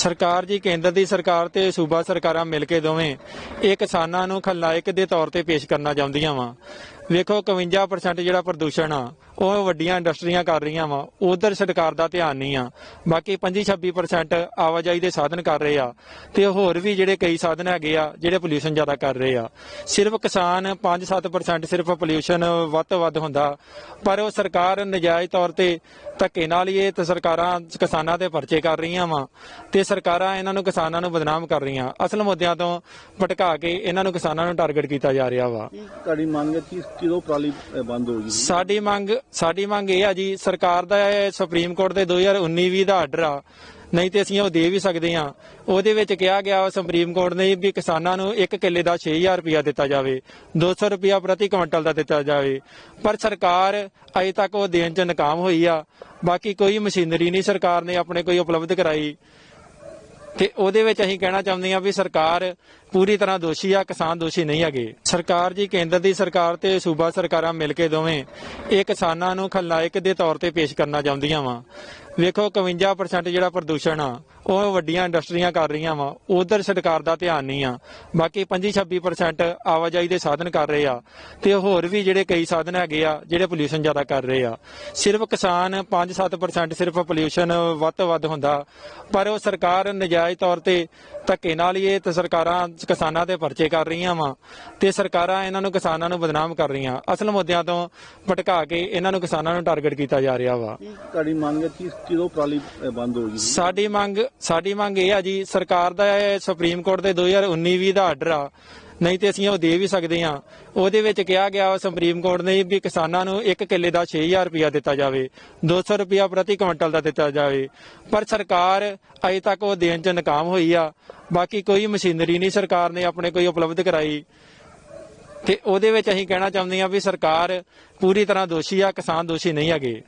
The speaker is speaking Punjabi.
ਸਰਕਾਰ ਜੀ, ਕੇਂਦਰ ਦੀ ਸਰਕਾਰ ਤੇ ਸੂਬਾ ਸਰਕਾਰਾਂ ਮਿਲ ਕੇ ਦੋਵੇਂ ਇਹ ਕਿਸਾਨਾਂ ਨੂੰ ਖਲਨਾਇਕ ਦੇ ਤੌਰ ਤੇ ਪੇਸ਼ ਕਰਨਾ ਚਾਹੁੰਦੀਆਂ ਵਾ। ਵੇਖੋ 51% ਜਿਹੜਾ ਪ੍ਰਦੂਸ਼ਣ ਆ, ਉਹ ਵੱਡੀਆਂ ਇੰਡਸਟਰੀਆਂ ਕਰ ਰਹੀਆਂ ਵਾ, ਉਧਰ ਸਰਕਾਰ ਦਾ ਧਿਆਨ ਨਹੀਂ ਆ। ਬਾਕੀ 25-26% ਆਵਾਜਾਈ ਦੇ ਸਾਧਨ ਕਰ ਰਹੇ ਆ, ਤੇ ਹੋਰ ਵੀ ਜਿਹੜੇ ਕਈ ਸਾਧਨ ਹੈਗੇ ਆ, ਜਿਹੜੇ ਪੋਲੂਸ਼ਨ ਜ਼ਿਆਦਾ ਕਰ ਰਹੇ ਆ। ਸਿਰਫ ਕਿਸਾਨ 5-7% ਸਿਰਫ ਪੋਲੂਸ਼ਨ ਵੱਧ ਤੋਂ ਵੱਧ ਹੁੰਦਾ, ਪਰ ਉਹ ਸਰਕਾਰ ਨਜਾਇਜ਼ ਤੌਰ ਤੇ ਧੱਕੇ ਨਾਲ ਹੀ ਇਹ ਤੇ ਸਰਕਾਰਾਂ, ਕਿਸਾਨਾਂ ਦੇ ਪਰਚੇ ਕਰ ਰਹੀਆਂ ਵਾ, ਤੇ ਸਰਕਾਰਾਂ ਇਹਨਾਂ ਨੂੰ ਕਿਸਾਨਾਂ ਨੂੰ ਬਦਨਾਮ ਕਰ ਰਹੀਆਂ। ਅਸਲ ਮੁੱਦਿਆਂ ਤੋਂ ਭਟਕਾ ਕੇ ਇਹਨਾਂ ਨੂੰ ਕਿਸਾਨਾਂ ਨੂੰ ਟਾਰਗੇਟ ਕੀਤਾ ਜਾ ਰਿਹਾ ਵਾ। ਤੁਹਾਡੀ ਮੰਗ ਹੈ ਕਿਦੋਂ ਪਰਾਲੀ ਅ, ਬੰਦ ਹੋਊਗੀ ਸਾਡੀ ਮੰਗ ਸਾਡੀ ਮੰਗ ਇਹ ਆ ਜੀ ਸਰਕਾਰ ਦਾ ਸੁਪਰੀਮ ਕੋਰਟ ਦੇ 2019-20 ਦਾ ਆਰਡਰ ਆ। ਨਹੀਂ ਤੇ ਅਸੀਂ ਉਹ ਦੇ ਵੀ ਸਕਦੇ ਆ ਉਹਦੇ ਵਿੱਚ ਕਿਹਾ ਗਿਆ ਸੁਪਰੀਮ ਕੋਰਟ ਨੇ ਵੀ ਕਿਸਾਨਾਂ ਨੂੰ ਇੱਕ ਕਿੱਲੇ ਦਾ 6000 ਰੁਪਇਆ ਦਿੱਤਾ ਜਾਵੇ। 200 ਰੁਪਇਆ ਪ੍ਰਤੀ ਕੁਇੰਟਲ ਦਾ ਦਿੱਤਾ ਜਾਵੇ। ਪਰ ਸਰਕਾਰ ਅਜੇ ਤੱਕ ਉਹ ਦੇਣ 'ਚ ਨਾਕਾਮ ਹੋਈ ਆ। ਬਾਕੀ ਕੋਈ ਮਸ਼ੀਨਰੀ ਨਹੀਂ ਸਰਕਾਰ ਨੇ ਆਪਣੇ ਕੋਈ ਉਪਲਬਧ ਕਰਾਈ। ਤੇ ਉਹਦੇ ਵਿੱਚ ਅਸੀਂ ਕਹਿਣਾ ਚਾਹੁੰਦੇ ਹਾਂ ਵੀ ਸਰਕਾਰ ਪੂਰੀ ਤਰ੍ਹਾਂ ਦੋਸ਼ੀ ਆ, ਕਿਸਾਨ ਦੋਸ਼ੀ ਨਹੀਂ ਹੈਗੇ। ਸਰਕਾਰ ਜੀ, ਕੇਂਦਰ ਦੀ ਸਰਕਾਰ ਤੇ ਸੂਬਾ ਸਰਕਾਰਾਂ ਮਿਲ ਕੇ ਦੋਵੇਂ ਇਹ ਕਿਸਾਨਾਂ ਨੂੰ ਖਲਨਾਇਕ ਦੇ ਤੌਰ ਤੇ ਪੇਸ਼ ਕਰਨਾ ਚਾਹੁੰਦੀਆਂ ਵਾ। ਵੇਖੋ 51% ਜਿਹੜਾ ਪ੍ਰਦੂਸ਼ਣ ਆ, ਉਹ ਵੱਡੀਆਂ ਇੰਡਸਟਰੀਆਂ ਕਰ ਰਹੀਆਂ ਵਾ, ਉਧਰ ਸਰਕਾਰ ਦਾ ਧਿਆਨ ਨਹੀਂ ਆ। ਬਾਕੀ 25-26% ਆਵਾਜਾਈ ਦੇ ਸਾਧਨ ਕਰ ਰਹੇ ਆ, ਤੇ ਹੋਰ ਵੀ ਜਿਹੜੇ ਕਈ ਸਾਧਨ ਹੈਗੇ ਆ, ਜਿਹੜੇ ਪੋਲੂਸ਼ਨ ਜ਼ਿਆਦਾ ਕਰ ਰਹੇ ਆ। ਸਿਰਫ ਕਿਸਾਨ 5-7% ਸਿਰਫ ਪੋਲੂਸ਼ਨ ਵੱਧ ਤੋਂ ਵੱਧ ਹੁੰਦਾ, ਪਰ ਉਹ ਸਰਕਾਰ ਨਜਾਇਜ਼ ਤੌਰ ਤੇ ਧੱਕੇ ਨਾਲ ਹੀ ਇਹ ਤੇ ਸਰਕਾਰਾਂ ਕਿਸਾਨਾਂ ਦੇ ਪਰਚੇ ਕਰ ਰਹੀਆਂ ਵਾ ਤੇ ਸਰਕਾਰਾਂ ਇਹਨਾਂ ਨੂੰ ਕਿਸਾਨਾਂ ਨੂੰ ਬਦਨਾਮ ਕਰ ਰਹੀਆਂ। ਅਸਲ ਮੁੱਦਿਆਂ ਤੋਂ ਭਟਕਾ ਕੇ ਇਹਨਾਂ ਨੂੰ ਕਿਸਾਨਾਂ ਨੂੰ ਟਾਰਗੇਟ ਕੀਤਾ ਜਾ ਰਿਹਾ ਵਾ। ਤੁਹਾਡੀ ਮੰਗ ਹੈ ਕਿ ਕਿਦੋਂ ਪਰਾਲੀ ਬੰਦ ਹੋਊਗੀ? ਸਾਡੀ ਮੰਗ ਸਾਡੀ ਮੰਗ ਇਹ ਆ ਜੀ ਸਰਕਾਰ ਦਾ ਸੁਪਰੀਮ ਕੋਰਟ ਦੇ 2019-20 ਦਾ ਆਰਡਰ ਆ। ਨਹੀਂ ਤੇ ਅਸੀਂ ਉਹ ਦੇ ਵੀ ਸਕਦੇ ਹਾਂ। ਉਹਦੇ ਵਿੱਚ ਕਿਹਾ ਗਿਆ ਸੁਪਰੀਮ ਕੋਰਟ ਨੇ ਵੀ ਕਿਸਾਨਾਂ ਨੂੰ ਇੱਕ ਕਿੱਲੇ ਦਾ 6000 ਰੁਪਇਆ ਦਿੱਤਾ ਜਾਵੇ 200 ਰੁਪਇਆ ਪ੍ਰਤੀ ਕੁਇੰਟਲ ਦਾ ਦਿੱਤਾ ਜਾਵੇ। ਪਰ ਸਰਕਾਰ ਅਜੇ ਤੱਕ ਉਹ ਦੇਣ 'ਚ ਨਾਕਾਮ ਹੋਈ ਆ। ਬਾਕੀ ਕੋਈ ਮਸ਼ੀਨਰੀ ਨਹੀਂ ਸਰਕਾਰ ਨੇ ਆਪਣੇ ਕੋਈ ਉਪਲਬਧ ਕਰਾਈ। ਤੇ ਉਹਦੇ ਵਿੱਚ ਅਸੀਂ ਕਹਿਣਾ ਚਾਹੁੰਦੇ ਹਾਂ ਵੀ ਸਰਕਾਰ ਪੂਰੀ ਤਰ੍ਹਾਂ ਦੋਸ਼ੀ ਆ, ਕਿਸਾਨ ਦੋਸ਼ੀ ਨਹੀਂ ਹੈਗੇ।